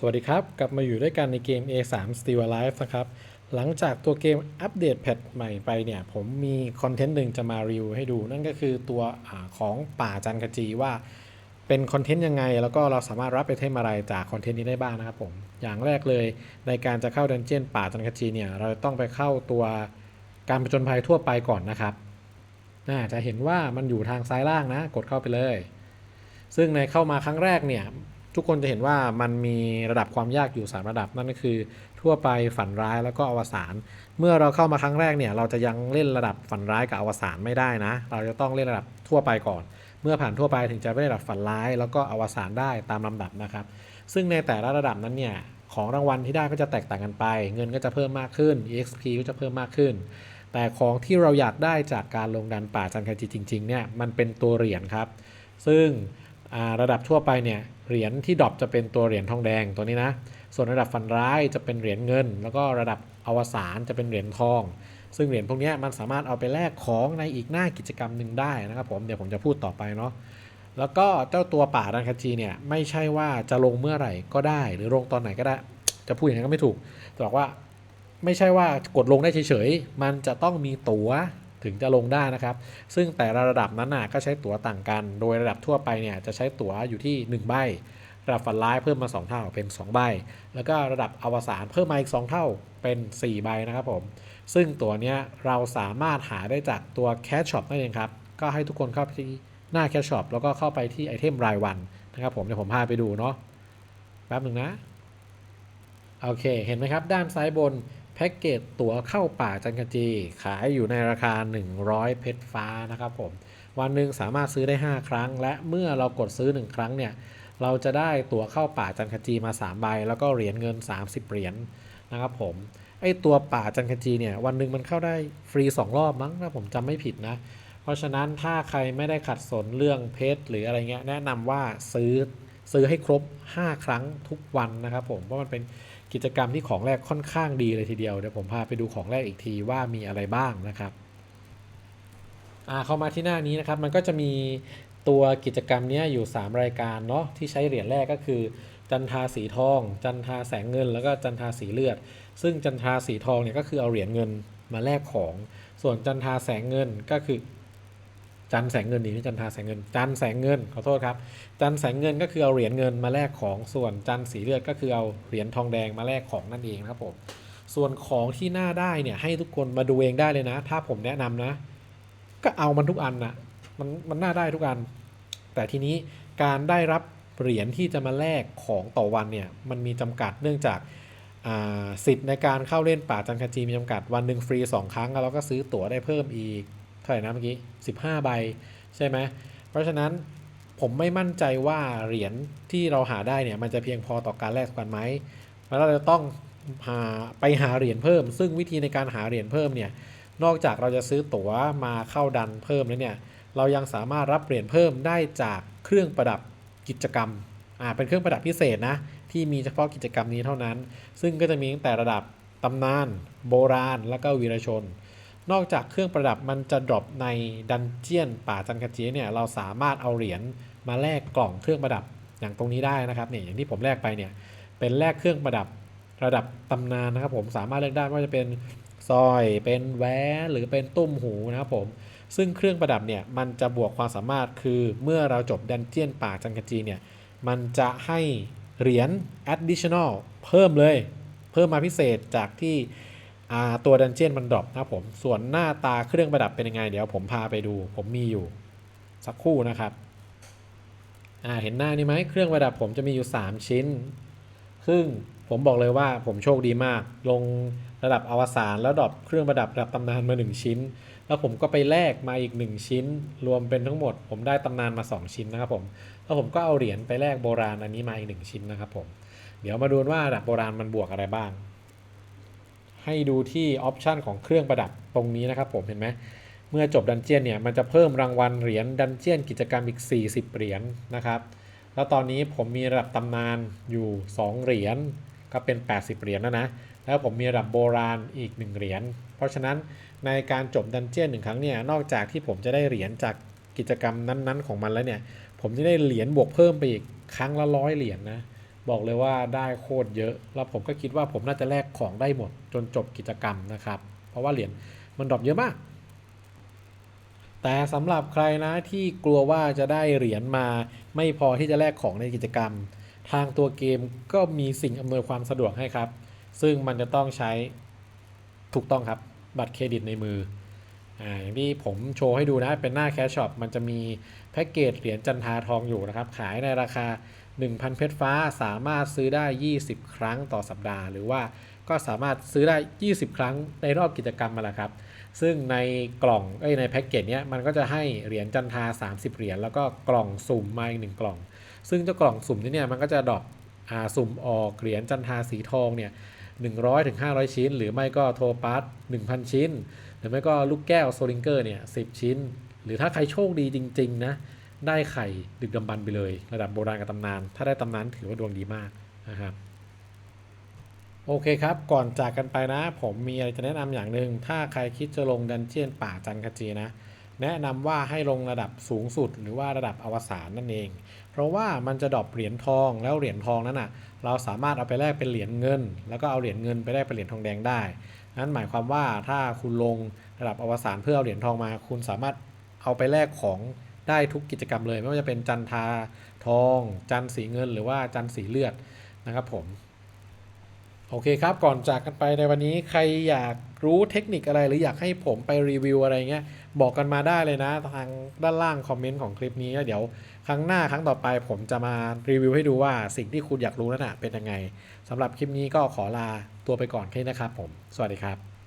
สวัสดีครับ กลับมาอยู่ด้วยกันในเกม A3 Still Alive นะครับ หลังจากตัวเกมอัปเดตแพทใหม่ไปเนี่ย ผมมีคอนเทนต์หนึ่งจะมารีวิวให้ดู นั่นก็คือตัวอของป่าจันกจีว่าเป็นคอนเทนต์ยังไง แล้วก็เราสามารถรับไปเทมอะไรจากคอนเทนต์นี้ได้บ้างนะครับผม อย่างแรกเลยในการจะเข้าดันเจียนป่าจันกจีเนี่ย เราต้องไปเข้าตัวการผจญภัยทั่วไปก่อนนะครับน่าจะเห็นว่ามันอยู่ทางซ้ายล่างนะ กดเข้าไปเลย ซึ่งในเข้ามาครั้งแรกเนี่ย ทุกคนจะเห็นว่ามันมีระดับความยากอยู่ 3 ระดับนั่นก็คือ ทั่วไปฝันร้ายแล้วก็อวสานเมื่อเราเข้ามาครั้งแรกเนี่ยเราจะยังเล่นระดับฝันร้ายกับอวสานไม่ได้นะ เราจะต้องเล่นระดับทั่วไปก่อน เมื่อผ่านทั่วไปถึงจะไประดับฝันร้าย แล้วก็อวสานได้ตามลำดับนะครับ ซึ่งในแต่ละระดับนั้นเนี่ยของรางวัลที่ได้ก็จะแตกต่างกันไป เงินก็จะเพิ่มมากขึ้น exp ก็จะเพิ่มมากขึ้น แต่ของที่เราอยากได้จากการลงดันป่าจันคจิจริงๆเนี่ยมันเป็นตัวเหรียญครับ ซึ่ง ระดับทั่วไปเนี่ยเหรียญที่ดรอปจะเป็นตัวเหรียญทองแดงตัวนี้นะ ส่วนระดับฟันร้ายจะเป็นเหรียญเงิน แล้วก็ระดับอวสานจะเป็นเหรียญทอง ซึ่งเหรียญพวกนี้มันสามารถเอาไปแลกของในอีกหน้ากิจกรรมหนึ่งได้นะครับผมเดี๋ยวผมจะพูดต่อไปเนาะแล้วก็เจ้าตัวป่าดันคาจีเนี่ยไม่ใช่ว่าจะลงเมื่อไหร่ก็ได้ หรือลงตอนไหนก็ได้ จะพูดอย่างนั้นก็ไม่ถูกแต่บอกว่าไม่ใช่ว่ากดลงได้เฉยๆมันจะต้องมีตั๋ว ถึงจะลงได้นะครับ ซึ่งแต่ละระดับนั้นน่ะก็ใช้ตั๋วต่างกัน โดยระดับทั่วไปเนี่ยจะใช้ตั๋วอยู่ที่ 1 ใบ ระดับฝันร้ายเพิ่มมา 2 เท่าเป็น 2 ใบ แล้วก็ระดับอวสานเพิ่มมาอีก 2 เท่าเป็น 4 ใบนะครับผม ซึ่งตั๋วเนี้ยเราสามารถหาได้จากตัวแคชช็อปนั่นเองครับ ก็ให้ทุกคนเข้าไปที่หน้าแคชช็อปแล้วก็เข้าไปที่ไอเทมรายวันนะครับผมเดี๋ยวผมพาไปดูเนาะแป๊บหนึ่งนะโอเค เห็นไหมครับ ด้านซ้ายบน แพ็กเกจตั๋วเข้าป่าจันกจี ขายอยู่ในราคา 100 เพชรฟ้านะครับผม วันหนึ่งสามารถซื้อได้ 5 ครั้ง และเมื่อเรากดซื้อ 1 ครั้งเนี่ย เราจะได้ตั๋วเข้าป่าจันกจีมา 3 ใบ แล้วก็เหรียญเงิน 30 เหรียญนะครับผม ไอตัวป่าจันกจีเนี่ย วันหนึ่งมันเข้าได้ฟรี 2 รอบมั้งถ้าผมจำไม่ผิดนะ เพราะฉะนั้นถ้าใครไม่ได้ขัดสนเรื่องเพชรหรืออะไรเงี้ย แนะนำว่าซื้อซื้อให้ครบ 5 ครั้งทุกวันนะครับผม เพราะมันเป็น กิจกรรมที่ของแรกค่อนข้างดีเลยทีเดียวเดี๋ยวผมพาไปดูของแรกอีกทีว่ามีอะไรบ้างนะครับอ่าเข้ามาที่หน้านี้นะครับมันก็จะมีตัวกิจกรรมเนี้ยอยู่ 3 รายการเนาะที่ใช้เหรียญแรกก็คือ จันทาสีทอง จันทาแสงเงิน แล้วก็จันทาสีเลือด ซึ่งจันทาสีทองเนี่ยก็คือเอาเหรียญเงินมาแลกของ ส่วนจันทาแสงเงินก็คือ จันแสงเงินดีนี่จันทาแสงเงิน จันแสงเงินขอโทษครับ จันแสงเงินก็คือเอาเหรียญเงินมาแลกของส่วนจันสีเลือดก็คือเอาเหรียญทองแดงมาแลกของนั่นเองนะครับผมส่วนของที่น่าได้เนี่ยให้ทุกคนมาดูเองได้เลยนะ ถ้าผมแนะนำนะ ก็เอามันทุกอันนะมันมันน่าได้ทุกอัน แต่ทีนี้การได้รับเหรียญที่จะมาแลกของต่อวันเนี่ยมันมีจำกัดเนื่องจากสิทธิ์ในการเข้าเล่นป่าจันคจีมีจำกัดวันหนึ่งฟรี 2 ครั้งแล้วเราก็ซื้อตั๋วได้เพิ่มอีก ท่าไหร่นะเมื่อกี้15ใบใช่ไหมเพราะฉะนั้นผมไม่มั่นใจว่าเหรียญที่เราหาได้เนี่ยมันจะเพียงพอต่อการแลกกันไหมแล้วเราจะต้องหาไปหาเหรียญเพิ่ม ซึ่งวิธีในการหาเหรียญเพิ่มเนี่ยนอกจากเราจะซื้อตั๋วมาเข้าดันเพิ่มแล้วเนี่ยเรายังสามารถรับเหรียญเพิ่มได้จากเครื่องประดับกิจกรรมอ่าเป็นเครื่องประดับพิเศษนะที่มีเฉพาะกิจกรรมนี้เท่านั้น ซึ่งก็จะมีตั้งแต่ระดับตำนาน โบราณ แล้วก็วีรชน นอกจากเครื่องประดับมันจะดรอปในดันเจียนป่าจันกะจีเนี่ยเราสามารถเอาเหรียญมาแลกกล่องเครื่องประดับอย่างตรงนี้ได้นะครับเนี่ยอย่างที่ผมแลกไปเนี่ยเป็นแลกเครื่องประดับระดับตำนานนะครับ ผมสามารถเลือกได้ว่าจะเป็นสร้อยเป็นแหวนหรือเป็นตุ้มหูนะครับผมซึ่งเครื่องประดับเนี่ยมันจะบวกความสามารถคือเมื่อเราจบดันเจียนป่าจังกะจีเนี่ยมันจะให้เหรียญ additional เพิ่มเลย เพิ่มมาพิเศษจากที่ ตัวดันเจียนมันดรอปนะผมส่วนหน้าตาเครื่องประดับเป็นยังไง เดี๋ยวผมพาไปดู ผมมีอยู่สักคู่นะครับเห็นหน้านี่ไหมเครื่องประดับผมจะมีอยู่ 3 ชิ้น ซึ่งผมบอกเลยว่าผมโชคดีมาก ลงระดับอวสานแล้วดรอปเครื่องประดับระดับตำนานมา 1 ชิ้น แล้วผมก็ไปแลกมาอีก 1 ชิ้น รวมเป็นทั้งหมด ผมได้ตำนานมา 2 ชิ้นนะครับผมแล้วผมก็เอาเหรียญไปแลกโบราณอันนี้มาอีก 1 ชิ้นนะครับผมเดี๋ยวมาดูว่าระดับโบราณมันบวกอะไรบ้าง ให้ดูที่ออปชันของเครื่องประดับตรงนี้นะครับผมเห็นไหมเมื่อจบดันเจียนเนี่ยมันจะเพิ่มรางวัลเหรียญดันเจียนกิจกรรมอีก 40 เหรียญนะครับ แล้วตอนนี้ผมมีระดับตำนานอยู่ 2 เหรียญก็เป็น 80 เหรียญแล้วนะ แล้วผมมีระดับโบราณอีก 1 เหรียญ เพราะฉะนั้นในการจบดันเจียนหนึ่งครั้งเนี่ยนอกจากที่ผมจะได้เหรียญจากกิจกรรมนั้นๆ ของมันแล้วเนี่ยผมจะได้เหรียญบวกเพิ่มไปอีกครั้งละร้อยเหรียญนะ บอกเลยว่าได้โคตรเยอะ แล้วผมก็คิดว่าผมน่าจะแลกของได้หมดจนจบกิจกรรมนะครับ เพราะว่าเหรียญมันดรอปเยอะมาก แต่สำหรับใครนะที่กลัวว่าจะได้เหรียญมาไม่พอที่จะแลกของในกิจกรรม ทางตัวเกมก็มีสิ่งอำนวยความสะดวกให้ครับ ซึ่งมันจะต้องใช้ถูกต้องครับ บัตรเครดิตในมืออ่าอย่างที่ผมโชว์ให้ดูนะเป็นหน้าแคชช็อปมันจะมีแพ็กเกจเหรียญจันทาทองอยู่นะครับ ขายในราคา 1,000 เพชรฟ้าสามารถซื้อได้ 20 ครั้งต่อสัปดาห์ หรือว่าก็สามารถซื้อได้ 20 ครั้งในรอบกิจกรรมมาแล้วครับ ซึ่งในกล่องเอ้ยในแพ็กเกจเนี้ยมันก็จะให้เหรียญจันทา 30 เหรียญแล้วก็กล่องสุ่มมาอีกหนึ่งกล่อง ซึ่งเจ้ากล่องสุ่มนี่เนี่ยมันก็จะดรอปอ่าสุ่มออกเหรียญจันทาสีทองเนี่ย100ถึง500 ชิ้น หรือไม่ก็โทปัส1,000 ชิ้น หรือไม่ก็ลูกแก้วโซลิงเกอร์เนี่ย10 ชิ้น หรือถ้าใครโชคดีจริง ๆ นะ ได้ไข่ดึกดำบรรพ์ไปเลย ระดับโบราณกับตำนาน ถ้าได้ตำนานถือว่าดวงดีมากนะครับโอเคครับ ก่อนจากกันไปนะ ผมมีอะไรจะแนะนำอย่างหนึ่งถ้าใครคิดจะลงดันเจียนป่าจันคจีนะ แนะนำว่าให้ลงระดับสูงสุดหรือว่าระดับอวสานนั่นเอง เพราะว่ามันจะดรอปเหรียญทองแล้วเหรียญทองนั้นอะ เราสามารถเอาไปแลกเป็นเหรียญเงิน แล้วก็เอาเหรียญเงินไปแลกเป็นเหรียญทองแดงได้นั่นหมายความว่าถ้าคุณลงระดับอวสานเพื่อเอาเหรียญทองมา คุณสามารถเอาไปแลกของ ได้ทุกกิจกรรมเลย ไม่ว่าจะเป็นจันทาทอง จันสีเงิน หรือว่าจันสีเลือดนะครับผมโอเคครับ ก่อนจากกันไปในวันนี้ใครอยากรู้เทคนิคอะไร หรืออยากให้ผมไปรีวิวอะไรเงี้ยบอกกันมาได้เลยนะ ทางด้านล่างคอมเมนต์ของคลิปนี้แล้วเดี๋ยวครั้งหน้าครั้งต่อไปผมจะมารีวิวให้ดูว่าสิ่งที่คุณอยากรู้นั่นนะเป็นยังไงสำหรับคลิปนี้ก็ขอลาตัวไปก่อนแค่นะครับผม สวัสดีครับ